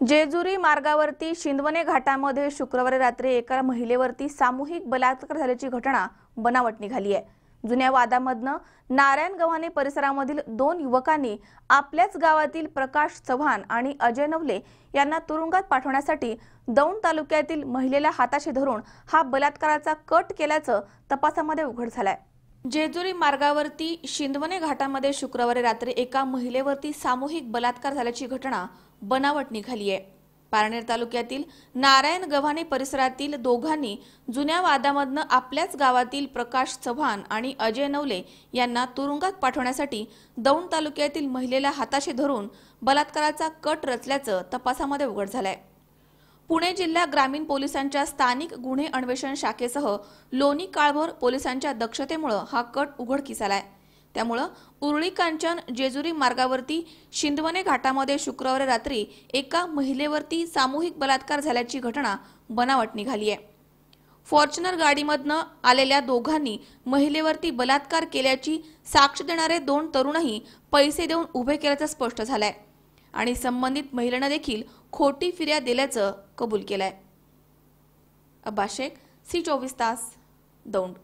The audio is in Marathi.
जेजुरी मार्गावरती शिंदवणे घाटामध्ये शुक्रवारी रात्री एका महिलेवरती सामूहिक बलात्कार झाल्याची घटना बनावट निघाली आहे. जुन्या वादामधनं नारायण गव्हाणे परिसरामधील दोन युवकांनी आपल्याच गावातील प्रकाश चव्हाण आणि अजय नवले यांना तुरुंगात पाठवण्यासाठी दौंड तालुक्यातील महिलेला हाताशी धरून हा बलात्काराचा कट केल्याचं तपासामध्ये उघड झालाय. जेजुरी मार्गावरती शिंदवणे घाटामध्ये शुक्रवारी रात्री एका महिलेवरती सामूहिक बलात्कार झाल्याची घटना बनावट निघाली आहे पारनेर तालुक्यातील नारायण गव्हाणे परिसरातील दोघांनी जुन्या वादामधनं आपल्याच गावातील प्रकाश चव्हाण आणि अजय नवले यांना तुरुंगात पाठवण्यासाठी दौंड तालुक्यातील महिलेला हाताशी धरून बलात्काराचा कट रचल्याचं तपासामध्ये उघड झालंय. पुणे जिल्हा ग्रामीण पोलिसांच्या स्थानिक गुन्हे अन्वेषण शाखेसह लोणी काळभोर पोलिसांच्या दक्षतेमुळं हा कट उघडकीस आलाय त्यामुळं उरळी कांचन जेजुरी मार्गावरती शिंदवणे घाटामध्ये शुक्रवारी रात्री एका महिलेवरती सामूहिक बलात्कार झाल्याची घटना बनावट निघाली आहे फॉर्च्युनर गाडीमधनं आलेल्या दोघांनी महिलेवरती बलात्कार केल्याची साक्ष देणारे दोन तरुणही पैसे देऊन उभे केल्याचं स्पष्ट झालंय. आणि संबंधित महिलेनं देखील खोटी फिर्याद दिल्याचं कबूल केलंय. अब्बा शेख सी चोवीस तास दौंड.